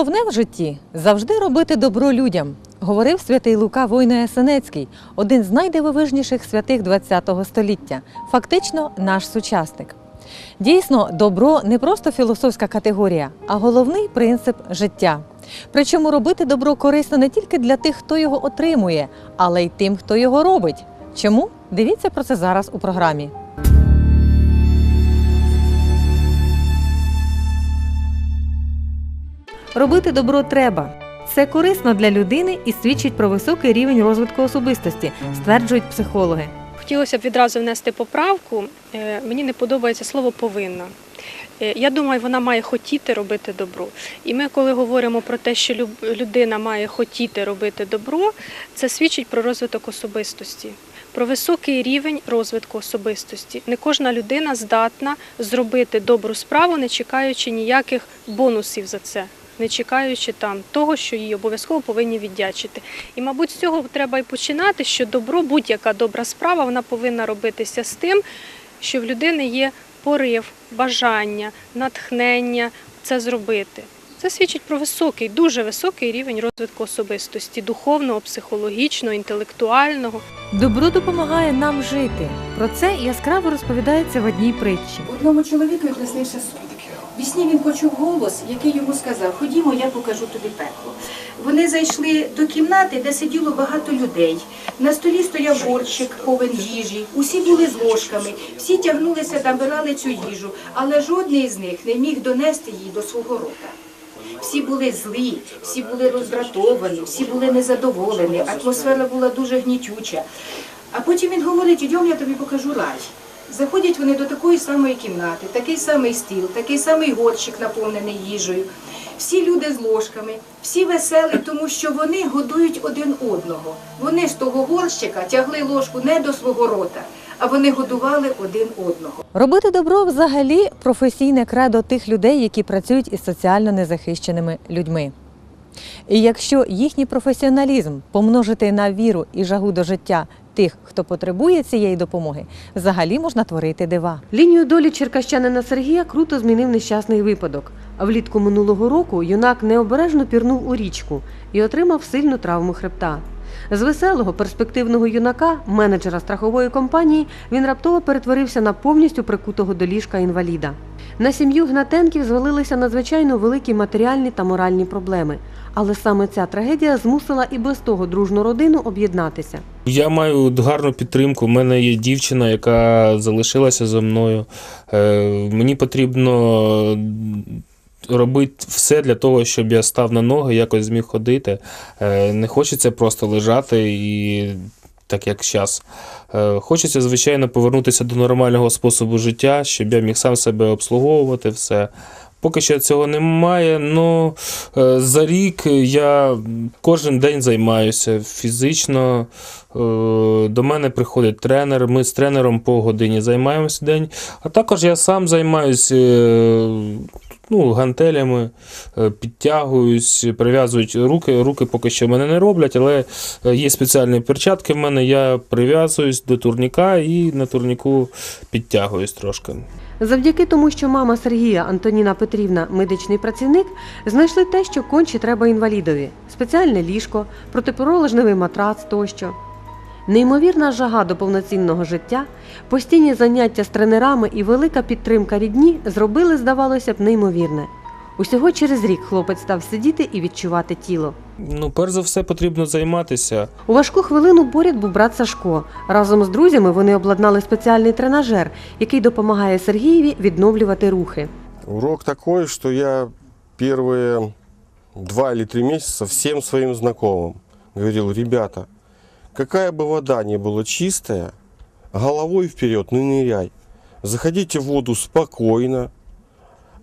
Головне в житті завжди робити добро людям, говорив святий Лука Война Ясенецький, один з найдивовижніших святих ХХ століття, фактично наш сучасник. Дійсно, добро не просто філософська категорія, а головний принцип життя. Причому робити добро корисно не тільки для тих, хто його отримує, але й тим, хто його робить. Чому? Дивіться про це зараз у програмі. Робити добро треба. Це корисно для людини і свідчить про високий рівень розвитку особистості, стверджують психологи. Хотілося б відразу внести поправку. Е, Мені не подобається слово повинна. Е, Я думаю, вона має хотіти робити добро. І ми, коли говоримо про те, що людина має хотіти робити добро, це свідчить про розвиток особистості, про високий рівень розвитку особистості. Не кожна людина здатна зробити добру справу, не чекаючи ніяких бонусів за це. Не чекаючи там того, що їй обов'язково повинні віддячити. І, мабуть, з цього треба і починати, що добро, будь-яка добра справа, вона повинна робитися з тим, що в людини є порив, бажання, натхнення це зробити. Це свідчить про високий, дуже високий рівень розвитку особистості, духовного, психологічного, інтелектуального. Добро допомагає нам жити. Про це яскраво розповідається в одній притчі. Одному чоловікові приснився сон. В сні він почув голос, який йому сказав: Ходімо, я покажу тобі пекло. Вони зайшли до кімнати, де сиділо багато людей. На столі стояв борщик повен їжі. Усі були з ложками, всі тягнулися та набирали цю їжу, але жодний з них не міг донести її до свого рота. Всі були злі, всі були роздратовані, всі були незадоволені, атмосфера була дуже гнітюча. А потім він говорить, ідем, я тобі покажу рай. Заходять вони до такої самої кімнати, такий самий стіл, такий самий горщик наповнений їжею. Всі люди з ложками, всі веселі, тому що вони годують один одного. Вони з того горщика тягли ложку не до свого рота, а вони годували один одного. Робити добро взагалі професійне кредо тих людей, які працюють із соціально незахищеними людьми. І якщо їхній професіоналізм помножити на віру і жагу до життя тих, хто потребує цієї допомоги, взагалі можна творити дива. Лінію долі черкащанина Сергія круто змінив нещасний випадок. А влітку минулого року юнак необережно пірнув у річку і отримав сильну травму хребта. З веселого перспективного юнака, менеджера страхової компанії, він раптово перетворився на повністю прикутого до ліжка інваліда. На сім'ю Гнатенків звалилися надзвичайно великі матеріальні та моральні проблеми. Але саме ця трагедія змусила і без того дружну родину об'єднатися. Я маю гарну підтримку. У мене є дівчина, яка залишилася зі мною. Е, Мені потрібно робити все для того, щоб я став на ноги, якось зміг ходити. Е, Не хочеться просто лежати і так як зараз. Хочеться, звичайно, повернутися до нормального способу життя, щоб я міг сам себе обслуговувати все. Поки що цього немає. Ну е, за рік я кожен день займаюся фізично. Е, До мене приходить тренер. Ми з тренером по годині займаємося день. А також я сам займаюся ну, гантелями, е, підтягуюсь, прив'язують руки. Руки поки що мене не роблять, але е, є спеціальні перчатки в мене. Я прив'язуюсь до турніка і на турніку підтягуюсь трошки. Завдяки тому, що мама Сергія Антоніна Петрівна, медичний працівник, знайшли те, що конче треба інвалідові: спеціальне ліжко, протипролежневий матрац тощо. Неймовірна жага до повноцінного життя, постійні заняття з тренерами і велика підтримка рідні зробили, здавалося б, неймовірне. Усього через рік хлопець став сидіти і відчувати тіло. Ну, перш за все, потрібно займатися. У важку хвилину поряд був брат Сашко. Разом з друзями вони обладнали спеціальний тренажер, який допомагає Сергієві відновлювати рухи. Урок такой, что я первые два или три месяца всем своим знакомым говорил, ребята, какая бы вода ни была чистая, головой вперед не ныряй. Заходите в воду спокойно, э,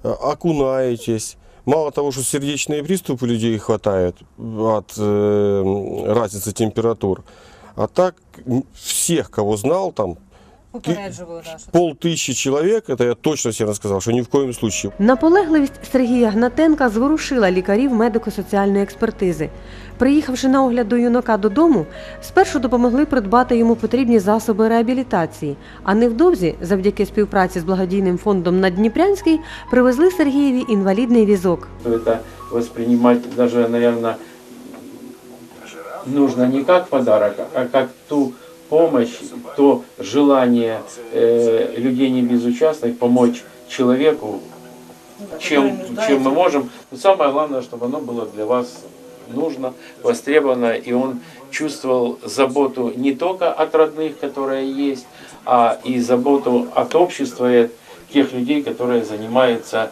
окунаетесь. Мало того, что сердечные приступы людей хватает от э, разницы температур, а так м, всех, кого знал, там Попереджували нашу. полтысячи человек, это я точно всем рассказал, что ни в коем случае. Наполегливість Сергія Гнатенка зворушила лікарів медико-соціальної експертизи. Приїхавши на огляд до юнака додому, спершу допомогли придбати йому потрібні засоби реабілітації, а невдовзі, завдяки співпраці з благодійним фондом Наддніпрянський, привезли Сергієві інвалідний візок. Это воспринимать даже, наверное, нужно не как подарок, а как ту Помощь, то желание э, людей не безучастных помочь человеку, чем, чем мы можем. Но самое главное, чтобы оно было для вас нужно, востребовано, и он чувствовал заботу не только от родных, которые есть, а и заботу от общества и от тех людей, которые занимаются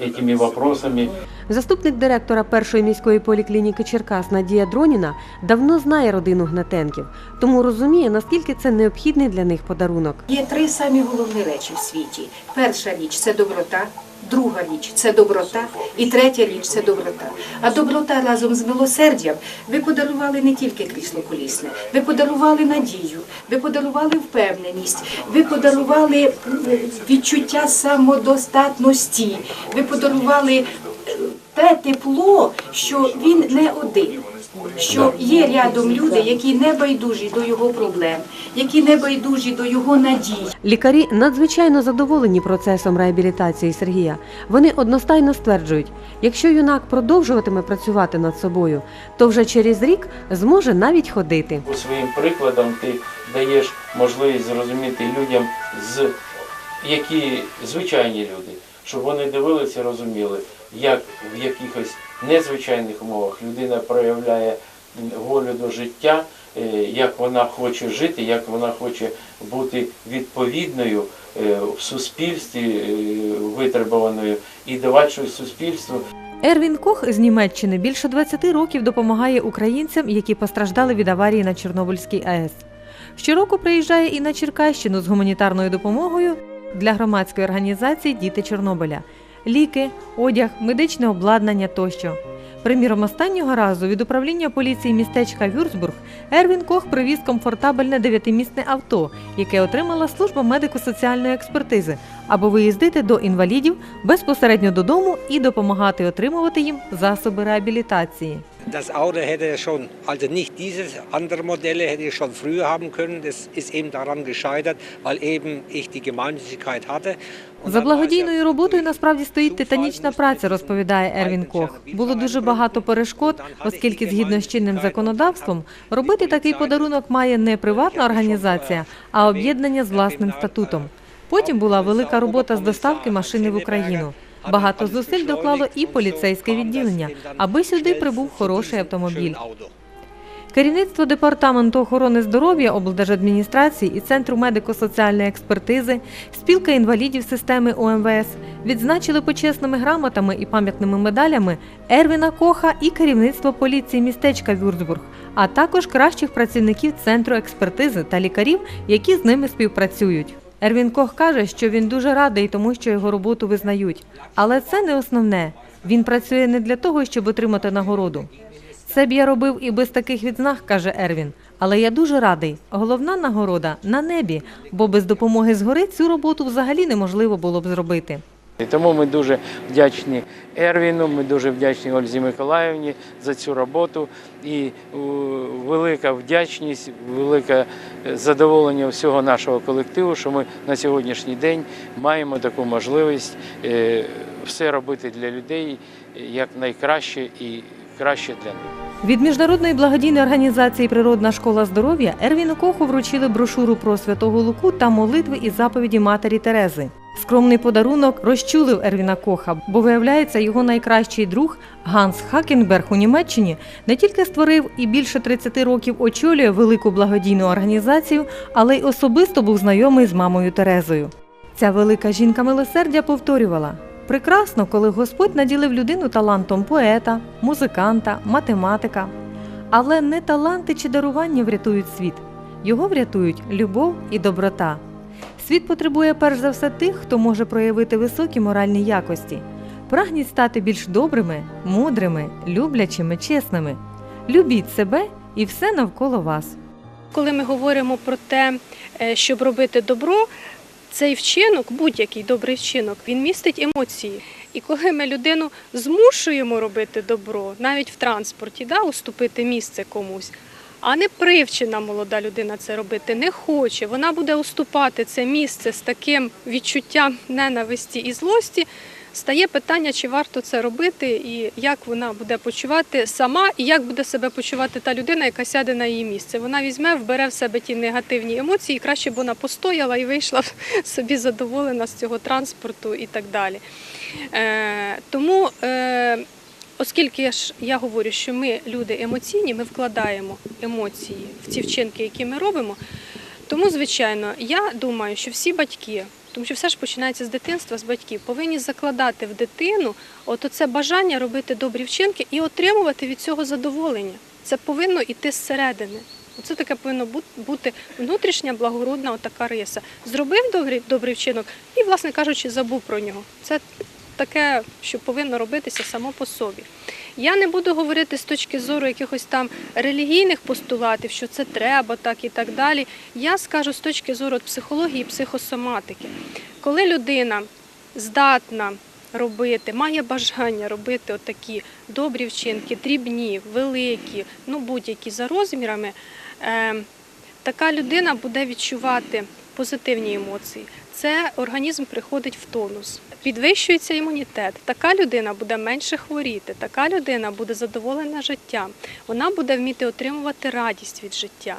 этими вопросами. Заступник директора першої міської поліклініки Черкас Надія Дроніна давно знає родину Гнатенків, тому розуміє, наскільки це необхідний для них подарунок. Є три самі головні речі в світі. Перша річ це доброта, друга річ це доброта, і третя річ це доброта. А доброта разом з милосердям ви подарували не тільки крісло колісне, ви подарували надію, ви подарували впевненість, ви подарували відчуття самодостатності, ви подарували е, те тепло, що він не один. Що є рядом люди, які не байдужі до його проблем, які не байдужі до його надій. Лікарі надзвичайно задоволені процесом реабілітації Сергія. Вони одностайно стверджують, якщо юнак продовжуватиме працювати над собою, то вже через рік зможе навіть ходити. Своїм прикладом ти даєш можливість зрозуміти людям, з які звичайні люди, щоб вони дивилися і розуміли, як в якихось незвичайних умовах людина проявляє волю до життя, е, як вона хоче жити, як вона хоче бути відповідною е, в суспільстві е, витребуваною і давати щось суспільству. Ервін Кох з Німеччини більше 20 років допомагає українцям, які постраждали від аварії на Чорнобильській АЕС. Щороку приїжджає і на Черкащину з гуманітарною допомогою для громадської організації Діти Чорнобиля, ліки, одяг, медичне обладнання тощо. Приміром, останнього разу від управління поліції містечка Вюрцбург Ервін Кох привіз комфортабельне дев'ятимісне авто, яке отримала служба медико-соціальної експертизи, аби виїздити до інвалідів безпосередньо додому і допомагати отримувати їм засоби реабілітації. Das Auto hätte schon, also nicht dieses, andere Modelle hätte ich schon früher haben können. Das ist eben daran gescheitert, weil eben ich die Gemeinnützigkeit hatte. За благодійною роботою насправді стоїть титанічна праця, розповідає Ервін Кох. Було дуже багато перешкод, оскільки згідно з чинним законодавством робити такий подарунок має не приватна організація, а об'єднання з власним статутом. Потім була велика робота з доставки машини в Україну. Багато зусиль доклало і поліцейське відділення, аби сюди прибув хороший автомобіль. Керівництво департаменту охорони здоров'я облдержадміністрації і центру медико-соціальної експертизи, спілка інвалідів системи ОМВС відзначили почесними грамотами і пам'ятними медалями Ервіна Коха і керівництво поліції містечка Вюрцбург, а також кращих працівників центру експертизи та лікарів, які з ними співпрацюють. Ервін Кох каже, що він дуже радий тому, що його роботу визнають. Але це не основне. Він працює не для того, щоб отримати нагороду. Це б я робив і без таких відзнак, каже Ервін. Але я дуже радий. Головна нагорода на небі, бо без допомоги згори цю роботу взагалі неможливо було б зробити. І тому ми дуже вдячні Ервіну, ми дуже вдячні Ользі Миколаївні за цю роботу. І велика вдячність, велике е, задоволення всього нашого колективу, що ми на сьогоднішній день маємо таку можливість е, все робити для людей е, як найкраще і краще для них. Від міжнародної благодійної організації Природна школа здоров'я Ервіну Коху вручили брошуру про святого Луку та молитви і заповіді матері Терези. Скромний подарунок розчулив Ервіна Коха, бо виявляється, його найкращий друг Ганс Хакенберг у Німеччині не тільки створив і більше 30 років очолює велику благодійну організацію, але й особисто був знайомий з мамою Терезою. Ця велика жінка милосердя повторювала: прекрасно, коли Господь наділив людину талантом поета, музиканта, математика. Але не таланти чи дарування врятують світ. Його врятують любов і доброта. Світ потребує перш за все тих, хто може проявити високі моральні якості. Прагніть стати більш добрими, мудрими, люблячими, чесними. Любіть себе і все навколо вас. Коли ми говоримо про те, е, щоб робити добро, цей вчинок, будь-який добрий вчинок, він містить емоції. І коли ми людину змушуємо робити добро, навіть в транспорті, да, уступити місце комусь, а не привчена молода людина це робити не хоче, вона буде уступати це місце з таким відчуттям ненависті і злості. Стає питання, чи варто це робити, і як вона буде почувати сама, і як буде себе почувати та людина, яка сяде на її місце. Вона візьме, вбере в себе ті негативні емоції, і краще б вона постояла і вийшла собі задоволена з цього транспорту і так далі. Е, тому, е, оскільки я ж я говорю, що ми люди емоційні, ми вкладаємо емоції в ці вчинки, які ми робимо. Тому, звичайно, я думаю, що всі батьки, тому що все ж починається з дитинства, з батьків, повинні закладати в дитину от оце бажання робити добрі вчинки і отримувати від цього задоволення. Це повинно йти зсередини. Це таке повинно бу- бути внутрішня благородна отака риса. Зробив добрий, добрий вчинок і, власне кажучи, забув про нього. Це таке, що повинно робитися само по собі. Я не буду говорити з точки зору якихось там релігійних постулатів, що це треба, так і так далі. Я скажу з точки зору психології і психосоматики. Коли людина здатна робити, має бажання робити отакі добрі вчинки, дрібні, великі, ну будь-які за розмірами, е, така людина буде відчувати позитивні емоції. Це організм приходить в тонус, підвищується імунітет. Така людина буде менше хворіти, така людина буде задоволена життям, вона буде вміти отримувати радість від життя.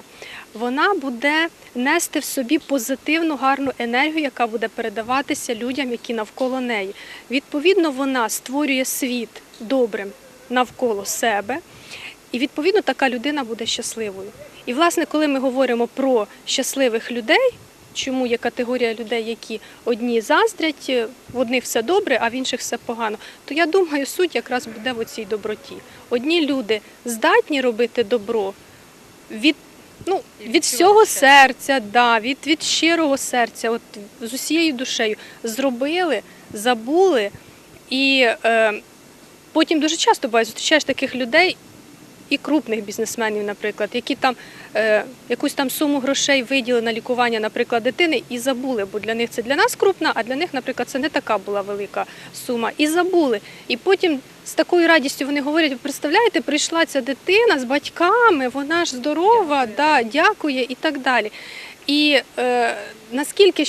Вона буде нести в собі позитивну гарну енергію, яка буде передаватися людям, які навколо неї. Відповідно, вона створює світ добрим навколо себе, і відповідно така людина буде щасливою. І, власне, коли ми говоримо про щасливих людей, чому є категорія людей, які одні заздрять, е, в одних все добре, а в інших все погано, то я думаю, суть якраз буде в цій доброті. Одні люди здатні робити добро від, ну, від всього серця, да, від, від щирого серця, от, з усією душею зробили, забули. І е, потім дуже часто буває, зустрічаєш таких людей, і крупних бізнесменів, наприклад, які там е, якусь там суму грошей виділи на лікування, наприклад, дитини, і забули, бо для них це для нас крупна, а для них, наприклад, це не така була велика сума. І забули. І потім з такою радістю вони говорять: ви представляєте, прийшла ця дитина з батьками, вона ж здорова, да, дякує і так далі. І е, наскільки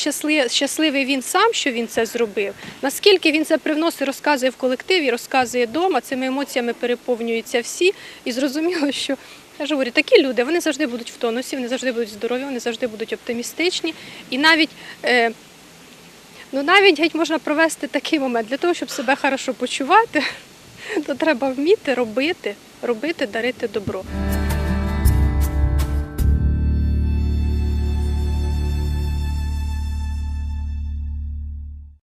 щасливий, він сам, що він це зробив, наскільки він це привносить, розказує в колективі, розказує вдома, цими емоціями переповнюються всі. І зрозуміло, що я ж говорю, такі люди вони завжди будуть в тонусі, вони завжди будуть здорові, вони завжди будуть оптимістичні. І навіть, е, ну навіть геть можна провести такий момент для того, щоб себе хорошо почувати, то треба вміти робити, робити, дарити добро.